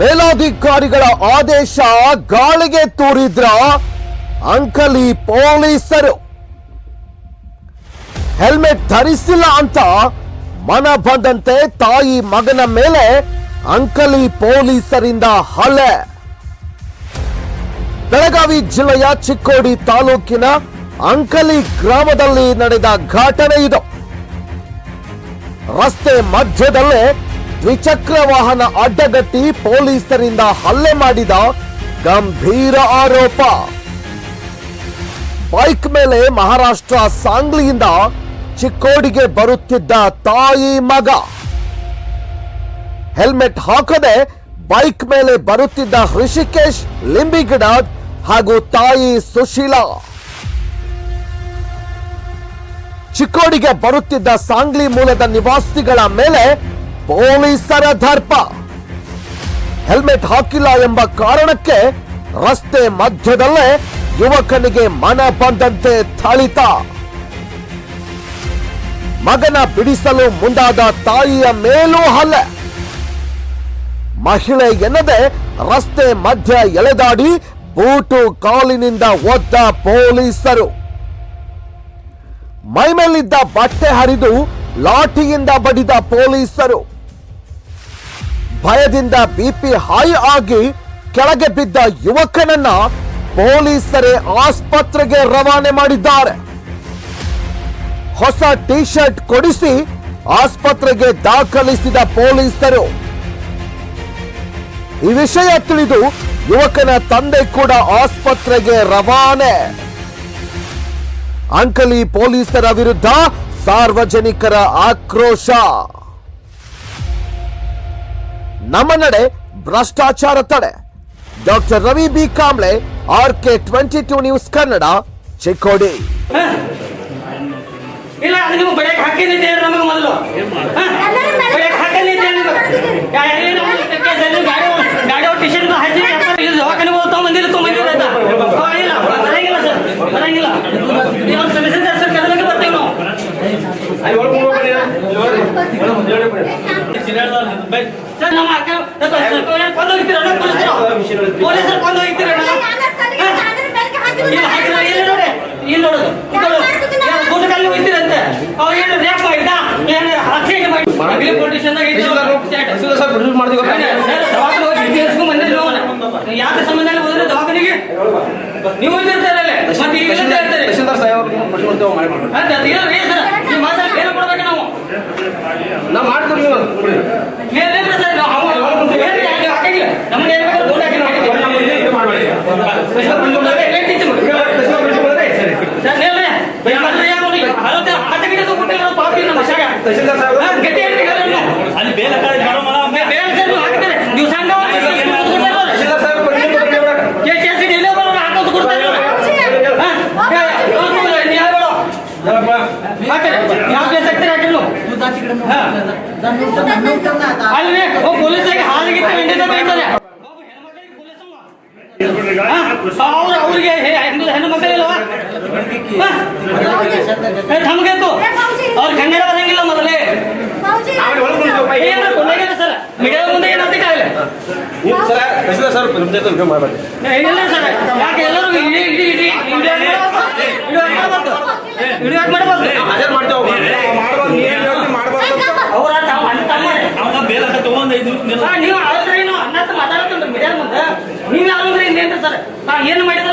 ಮೇಲಾಧಿಕಾರಿಗಳ ಆದೇಶ ಗಾಳಿಗೆ ತೂರಿದ್ರ ಅಂಕಲಿ ಪೊಲೀಸರು. ಹೆಲ್ಮೆಟ್ ಧರಿಸಿಲ್ಲ ಅಂತ ಮನ ಬಂದಂತೆ ತಾಯಿ ಮಗನ ಮೇಲೆ ಅಂಕಲಿ ಪೊಲೀಸರಿಂದ ಹಲ್ಲೆ. ಬೆಳಗಾವಿ ಜಿಲ್ಲೆಯ ಚಿಕ್ಕೋಡಿ ತಾಲೂಕಿನ ಅಂಕಲಿ ಗ್ರಾಮದಲ್ಲಿ ನಡೆದ ಘಟನೆ ಇದು. ರಸ್ತೆ ಮಧ್ಯದಲ್ಲೇ ದ್ವಿಚಕ್ರ ವಾಹನ ಅಡ್ಡಗಟ್ಟಿ ಪೊಲೀಸರಿಂದ ಹಲ್ಲೆ ಮಾಡಿದ ಗಂಭೀರ ಆರೋಪ. ಬೈಕ್ ಮೇಲೆ ಮಹಾರಾಷ್ಟ್ರ ಸಾಂಗ್ಲಿಯಿಂದ ಚಿಕ್ಕೋಡಿಗೆ ಬರುತ್ತಿದ್ದ ತಾಯಿ ಮಗ. ಹೆಲ್ಮೆಟ್ ಹಾಕದೆ ಬೈಕ್ ಮೇಲೆ ಬರುತ್ತಿದ್ದ ಹೃಷಿಕೇಶ್, ಲಿಂಬಿಗಿಡ ಹಾಗೂ ತಾಯಿ ಸುಶೀಲಾ. ಚಿಕ್ಕೋಡಿಗೆ ಬರುತ್ತಿದ್ದ ಸಾಂಗ್ಲಿ ಮೂಲದ ನಿವಾಸಿಗಳ ಮೇಲೆ ಪೊಲೀಸರ ದರ್ಪ. ಹೆಲ್ಮೆಟ್ ಹಾಕಿಲ್ಲ ಎಂಬ ಕಾರಣಕ್ಕೆ ರಸ್ತೆ ಮಧ್ಯದಲ್ಲೇ ಯುವಕನಿಗೆ ಮನ ಬಂದಂತೆ ಥಳಿತ. ಮಗನ ಬಿಡಿಸಲು ಮುಂದಾದ ತಾಯಿಯ ಮೇಲೂ ಹಲ್ಲೆ. ಮಹಿಳೆ ಎನ್ನದೆ ರಸ್ತೆ ಮಧ್ಯ ಎಳೆದಾಡಿ ಬೂಟು ಕಾಲಿನಿಂದ ಒದ್ದ ಪೊಲೀಸರು. ಮೈಮೇಲಿದ್ದ ಬಟ್ಟೆ ಹರಿದು ಲಾಠಿಯಿಂದ ಬಡಿದ ಪೊಲೀಸರು. ಭಯದಿಂದ ಬಿಪಿ ಹೈ ಆಗಿ ಕೆಳಗೆ ಬಿದ್ದ ಯುವಕನನ್ನ ಪೊಲೀಸರೇ ಆಸ್ಪತ್ರೆಗೆ ರವಾನೆ ಮಾಡಿದ್ದಾರೆ. ಹೊಸ ಟಿ ಶರ್ಟ್ ಕೊಡಿಸಿ ಆಸ್ಪತ್ರೆಗೆ ದಾಖಲಿಸಿದ ಪೊಲೀಸರು. ಈ ವಿಷಯ ತಿಳಿದು ಯುವಕನ ತಂದೆ ಕೂಡ ಆಸ್ಪತ್ರೆಗೆ ರವಾನೆ. ಅಂಕಲಿ ಪೊಲೀಸರ ವಿರುದ್ಧ ಸಾರ್ವಜನಿಕರ ಆಕ್ರೋಶ. ನಮ್ಮ ನಡೆ ಭ್ರಷ್ಟಾಚಾರ ತಡೆ. Doctor Ravi B. Kamble R K twenty two news Kannada Chikkodi? ಇಲ್ಲ ನೀವು ಹಾಕಿದ್ದೆ ನಮಗೆ ಮೊದಲು. ಹಾಕಿದ್ದೆ ಗಾಡಿ ಹಚ್ಚಿ ಇದು ದವಾಖಾನೆ ಬರಂಗಿಲ್ಲ ಸರ್ ಬರಂಗಿಲ್ಲ ಸರ್ ಕದಲಿಗೆ ಬರ್ತೀವಿ ನಾವು. ಸರ್ ನಮ್ಮ ಅಕ್ಕ ಕೊಂದು ಹೋಗ್ತೀರಣ್ಣ ಪೊಲೀಸರು? ಪೊಲೀಸರು ಕೊಂದು ಹೋಗ್ತೀರಣ್ಣ ಇಲ್ಲ ನೋಡಿ ಇಲ್ಲಿ ನೋಡು. ಕೂಟದಲ್ಲಿ ಹೋಗ್ತೀರಂತೆ? ಅವ್ರು ಏನು ರ್ಯಾಪ್ ಮಾಡಿದ ಏನು ಹತ್ಯೆಗೆ ಮಾಡಿ ನಾವು. ಯಾಕೆ ಸಂಬಂಧ ಹೋದ್ರೆ ದವಾಖಾನೆಗೆ. ನೀವು ಹೋಗಿರ್ತಾರಲ್ಲೇ ಮತ್ತೆ ಈಗ ಏನ್ ಸರ್. ನೀವು ನಾವು. ಮಾಡ್ತೀವಿ ನಾವು. ಅಲ್ಲಿ ಬೇರೆ ಕಡೆ ಮಾಡೋ ಮಲ ಬೇ- ಬೇರೆ ಸರ್ ನೀವು ಹಾಕ್ತೀರಿ. ನೀವು ಸಂಘ ಕೇಸ್ ಕೇಸಿಗೆ ಇಲ್ಲೇ ಬರೋರು ಹಾಕೋದು ಕೊಡ್ತಾರೆ ಅವ್ರು ಅವ್ರಿಗೆ ಹೆ- ಹೆಣ್ಣು ಹೆಣ್ಣು ಮಕ್ಕಳಿಲ್ವಾ ಥಮ್ಗೆ ತು ಅವ್ರ ಕನ್ನಡ ಬರಂಗಿಲ್ಲ ಮೊದಲೇ. ಸರ್. ಮೀಡಿಯಾ ಮುಂದೆ ಸರ್ ಸರ್ ಮಾಡಬೇಡಿ ಇಲ್ಲ ಸರ್. ಯಾಕೆ ಎಲ್ಲರೂ ಇಡೀ ಇಡೀ ಇಡೀ ವಿಡಿಯೋ ವಿಡಿಯೋ ಏನು ಮಾತಾಡತ್ತಂದ್ರೆ ಮೀಡಿಯಾ ಮುಂದೆ ನೀವು ಇನ್ನೇನ್ರಿ ಸರ್? ನಾ ಏನು ಮಾಡಿದಾರ?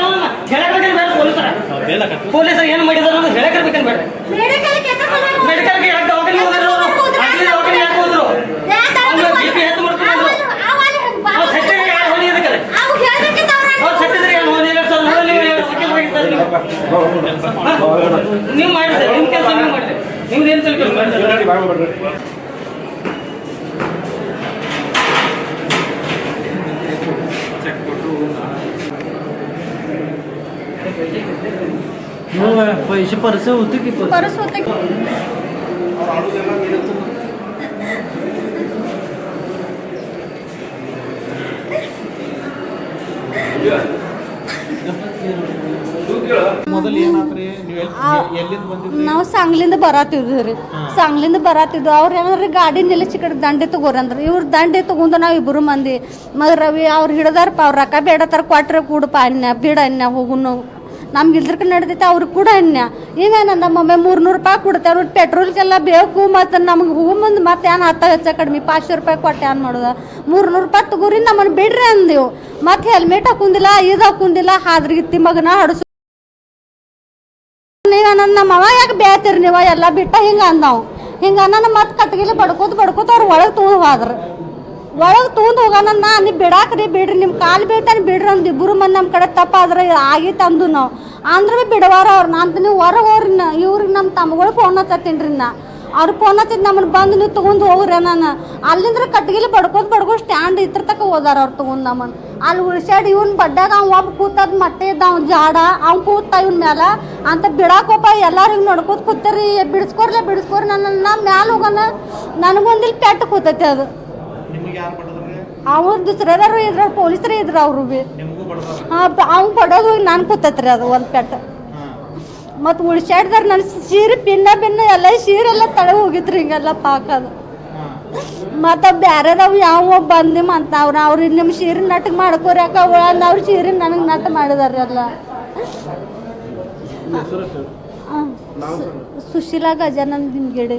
ಪೊಲೀಸರು ಏನು ಮಾಡಿದಾರ ಅನ್ನೋದು ಹೇಳಕ್ಬೇಕೇನು ಬೇಡ ಮೆಡಿಕಲ್ಗೆ ಯಾಕೆ ದವಾಖಾನೆ ಹೋದ್ರು? ಅವರು ಅಲ್ಲಿ ದವಾಖಾನೆ ಯಾಕೆ ಹೋದ್ರು? ಅವ್ನು ಬಿ ಪಿ ಹೆಚ್ಚು ಮಾಡ್ಕೊಂಡು ಅವ್ರು ಸತ್ತಿದ್ರೆ ಯಾರು ಹೋಗಿ ಇದಕ್ಕೆ ಅವ್ರು ಸತ್ತಿದ್ರೆ ಯಾರು ಹೋಗಿ ಇದಕ್ಕೆ? ಸರ್ ನೋಡಿ ನೀವು ಮಾಡಿದ್ರೆ ನಿಮ್ಮ ಕೆಲಸ ನೀವು ಮಾಡಿದ್ರೆ ನಿಮ್ದು ಏನು ತಿಳ್ಕೊಂಡು पैसे परसे होते की परस होते ಮೊದಲು ಏನಾತ್ರಿ ನೀವು ಎಲ್ಲಿಂದ ಬಂದಿದ್ರಿ ನಾವು ಸಾಂಗ್ಲಿಂದ ಬರಾತಿದ್ವಿ ರೀ ಸಾಂಗ್ಲಿಂದ ಬರಾತಿದ್ವು ಅವ್ರು ಏನಾರ ಗಾಡಿ ನಿಲ್ಲಿಸಿ ಕಡೆ ದಂಡೆ ತಗೋರಿ ಅಂದ್ರ ಇವ್ರು ದಂಡೆ ತಗೊಂಡು ನಾವು ಇಬ್ಬರು ಮಂದಿ ಮಗ ರವಿ ಅವ್ರು ಹಿಡ್ದಾರಪ್ಪ ಅವ್ರ ರೊಕ್ಕ ಬೇಡತ್ತಾರ ಕೊಟ್ರೆ ಕೂಡಪ್ಪ ಅನ್ಯ ಬಿಡ ಅನ್ಯ ಹೋಗುನು ನಮ್ಗೆ ಇಲ್ದ್ರಕ ನಡೆದೈತೆ, ಅವ್ರಿಗೆ ಕೂಡ ಅನ್ಯ ಇವೇನ ನಮ್ಮೊಮ್ಮೆ ಮೂರ್ನೂರು ರೂಪಾಯಿ ಕೊಡ್ತೇವೆ ಪೆಟ್ರೋಲ್ಗೆಲ್ಲ ಬೇಕು ಮತ್ತು ನಮ್ಗೆ ಹೋಗಿ ಮುಂದೆ ಮತ್ತೆ ಏನು ಹತ್ತ ಹೆಚ್ಚ ಕಡಿಮೆ ಪಾಚಶೆ ರೂಪಾಯಿ ಕೊಟ್ಟೆ ಏನು ಮಾಡೋದು? ಮೂರ್ನೂರು ರೂಪಾಯಿ ತಗೋರಿ, ನಮ್ಮನ್ನು ಬಿಡ್ರಿ ಅಂದೆವು ಮತ್ತೆ ಹೆಲ್ಮೆಟ್ ಹಾಕುಂದಿಲ್ಲ ಇದು ಹಾಕುಂದಿಲ್ಲ ಹಾದ್ರಿಗಿತ್ತಿ ಮಗನ ಹಡಸು. ನೀವು ನಮ್ಮ ಅವ ಯಾಕೆ ಬೇತೀರಿ ನೀವು? ಎಲ್ಲ ಬಿಟ್ಟ ಹಿಂಗೆ ಅಂದವು. ಹಿಂಗೆ ಅನ್ನ ಮತ್ತೆ ಕಟ್ಗಿಲಿ ಬಡ್ಕೋತ ಬಡ್ಕೋತ ಅವ್ರು ಒಳಗೆ ತೊಗೊಂಡು ಹೋದ್ರ. ಒಳಗೆ ತೊಗೊಂಡು ಹೋಗೋಣ ನಾ ನೀವು ಬಿಡಾಕ್ರಿ ಬಿಡ್ರಿ ನಿಮ್ಮ ಕಾಲು ಬೀಳ್ತಾನೆ ಬಿಡ್ರಿ ಅಂದ್ ಇಬ್ಬರು ಮಂದಿ ನಮ್ಮ ಕಡೆ ತಪ್ಪಾದ್ರೆ ಆಗಿತ್ತು ಅಂದು ನಾವು. ಅಂದ್ರೆ ಬಿಡವಾರ ಅವ್ರು ಅಂತ ನೀವು ಹೊರಗೆ ಹೋಗ್ರಿ ನಾ, ಇವ್ರಿಗೆ ನಮ್ಮ ತಮ್ಮಗಳು ಫೋನ್ ಹಚ್ಚತ್ತೀನಿ ರೀ ನಾ. ಅವ್ರು ಫೋನ್ ಹಚ್ಚಿದ್ ನಮ್ಮನ್ನು ಬಂದು ನೀವು ತೊಗೊಂಡು ಹೋಗ್ರಿ ನಾನು ಅಲ್ಲಿಂದ್ರ ಕಟ್ಗಿಲಿ ಬಡ್ಕೋತ ಬಡ್ಕೋ ಸ್ಟ್ಯಾಂಡ್ ಇತ್ರ ತಕ ಹೋದಾರ ಅವ್ರು ತೊಗೊಂಡು ನಮ್ಮನ್ನು ಅಲ್ಲಿ ಉಳ್ಸ್ಯಾಡ್ ಇವ್ನ ಬಡ್ಡಾಗ ಅವ, ಒಬ್ಬ ಕೂತದ್ ಮತ್ತೆ ಇದ್ದ ಅವ್ನ ಜಾಡ, ಅವ್ನು ಕೂತ ಇವ್ನ ಮ್ಯಾಲ. ಅಂತ ಬಿಡಾಕೋಪ ಎಲ್ಲಾರು ಹಿಂಗೆ ನೋಡ್ಕೋತ ಕೂತಾರಿ ಬಿಡಿಸ್ಕೊರ್ಲೆ ಬಿಡಿಸ್ಕೊರ್ ನನ್ನ ಮ್ಯಾಲ ಹೋಗೋಣ ನನಗೊಂದಿಲ್ ಪೆಟ್ಟು ಕೂತೈತಿ ಅದು. ಬಡದ್ರಿ ಅವ್ರ ದುಸ್ರದಾರು ಇದ್ರ ಪೊಲೀಸರೇ ಇದ್ರ ಅವರು ಬಿ. ನಿಮಗೂ ಬಡದಾರ ಹಾಂ ಅವ್ನು ಬಡೋದು ನಾನು ಕೂತೈತ್ರಿ ಅದು ಒಂದು ಪೆಟ್ಟ. ಮತ್ತು ಉಳ್ಸ್ಯಾಡ್ದಾರ ನನ್ನ ಸೀರೆ ಪಿನ್ನ ಪಿನ್ನ ಎಲ್ಲ ಸೀರೆಲ್ಲ ತಳ ಹೋಗಿತ್ರಿ ಹಿಂಗೆಲ್ಲ ಪಾಕದು. ಅದು ಮತ್ತು ಬ್ಯಾರೆದವು ಯಾವ ಬಂದು ಅಂತ ಅವ್ರು ಅವ್ರು ನಿಮ್ಮ ಸೀರೆ ನಟಕ್ ಅಕ್ಕ ಅಂದ್ ಅವ್ರ ಸೀರೆ ನನಗೆ ನಟ ಮಾಡಿದಾರೆ ಎಲ್ಲ ಆ, ಸು- ಸುಶೀಲಾ ಗಜಾನಂದ್ ನಿಮ್ಗೆಡೆ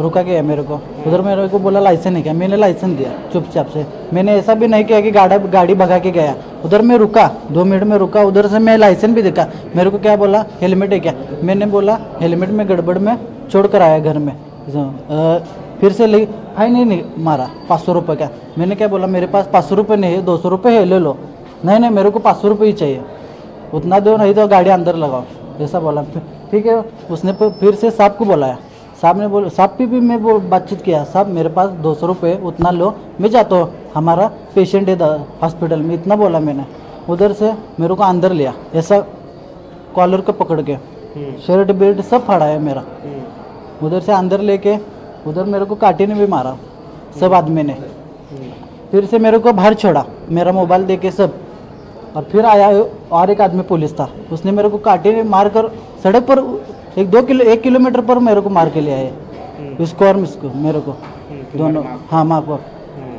रुका गया मेरे को? उधर मेरे को बोला लाइसेंस नहीं किया? मैंने लाइसेंस दिया चुपचाप से। मैंने ऐसा भी नहीं किया कि गाड़ा गाड़ी भगा के गया। उधर मैं रुका दो मिनट में रुका उधर से मैं लाइसेंस भी देखा। मेरे को क्या बोला? हेलमेट है क्या? मैंने बोला हेलमेट में गड़बड़ में छोड़ कर आया घर में। अ, फिर से ले फाइन ही नहीं मारा पाँच सौ रुपये का। मैंने क्या बोला? मेरे पास पाँच सौ रुपये नहीं है दो सौ रुपये है ले लो। नहीं नहीं मेरे को पाँच सौ रुपये ही चाहिए। उतना दो नहीं तो गाड़ी अंदर लगाओ। ऐसा बोला। ठीक है उसने फिर से साहब को बुलाया। साहब ने बोला साहब भी, भी मैं वो बातचीत किया साहब मेरे पास दो सौ रुपये उतना लो मैं जाता हूँ हमारा पेशेंट है हॉस्पिटल में इतना बोला मैंने उधर से मेरे को अंदर लिया ऐसा कॉलर को पकड़ के शर्ट बेल्ट सब फाड़ा है मेरा उधर से अंदर लेके उधर मेरे को काटे ने भी मारा सब आदमी ने फिर से मेरे को बाहर छोड़ा मेरा मोबाइल दे के सब और फिर आया और एक आदमी पुलिस था। उसने मेरे को काटे मार कर सड़क पर एक दो किलो एक किलोमीटर पर मेरे को मार के ले आए। उसको और इसको मेरे को। दोनों। हाँ माँ को।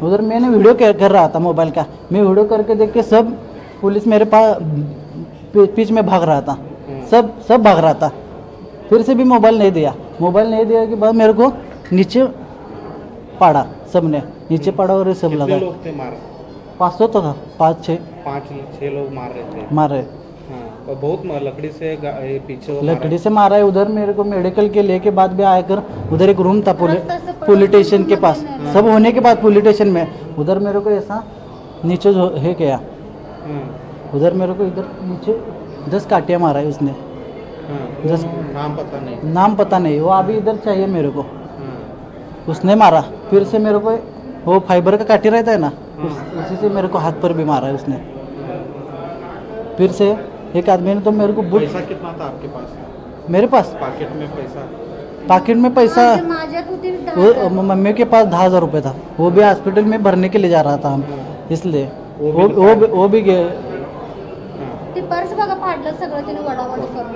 उधर मैंने वीडियो कर रहा था मोबाइल का। मैं वीडियो करके देख के सब पुलिस मेरे पास पीछ में भाग रहा था। सब सब भाग रहा था। फिर से भी मोबाइल नहीं दिया। मोबाइल नहीं दिया के बाद मेरे को नीचे पाड़ा सबने। नीचे पाड़ा और सब लगा लोग थे मार? पाँच सौ तो था पाँच छः. पाँच छह लोग मार रहे थे. मार रहे. हाँ और बहुत लकड़ी से पीछे मारा। लकड़ी से मारा है उधर मेरे को मेडिकल के लेके बाद भी आकर उधर एक रूम था पुलिस पुलिस स्टेशन के पास. सब होने के बाद पुलिस स्टेशन में. उधर मेरे को ऐसा नीचे जो है क्या हाँ. उधर मेरे को इधर नीचे दस काटिया मारा है उसने. हाँ जस- नाम पता नहीं. नाम पता नहीं वो अभी इधर चाहिए मेरे को. हाँ. उसने मारा फिर से मेरे को वो फाइबर का काटी रहता है ना? उस, उसी से मेरे को हाथ पर भी मारा है उसने। फिर से एक आदमी ने तो मेरे को बुट पैसा कितना था आपके पास? मेरे पास? पॉकेट में पैसा। पॉकेट में पैसा वो मम्मी के पास दस हज़ार रुपये था। वो भी हॉस्पिटल में भरने के लिए जा रहा था हम इसलिए। वो वो भी वो भी वो भी गए। पर्स बघा फाडलं सगळं तिने वडावड करून.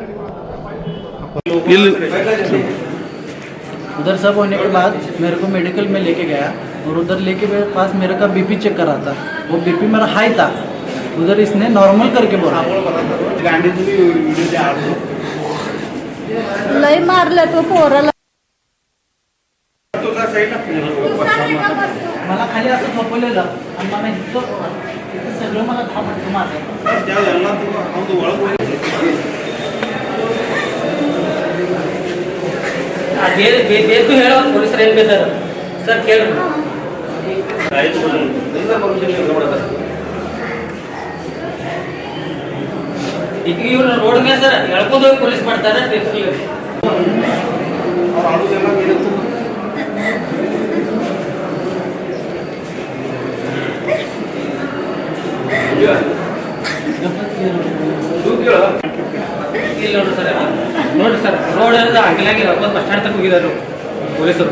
उधर सब होने के बाद मेरे को मेडिकल में लेके गया। और उधर लेके मेरे पास मेरे का बीपी चेक करा था। वो बीपी मेरा हाई था। उधर इसने नॉर्मल करके बोला। लय मारलं तो पोराला. मला खाली असं झोपवलेलं. सर सर ಇವ್ರು ರೋಡ್ ಎಳ್ಕೊಂಡು ಪೊಲೀಸ್ ಮಾಡ್ತಾರೆ ಇಲ್ಲ ನೋಡ್ರಿ ಸರ್ ನೋಡ್ರಿ ಸರ್ ರೋಡ್ ಹಂಗಿಲಾಗಿ ಬಸ್ ಸ್ಟ್ಯಾಂಡ್ ಹೋಗಿದ್ದಾರೆ ಪೊಲೀಸರು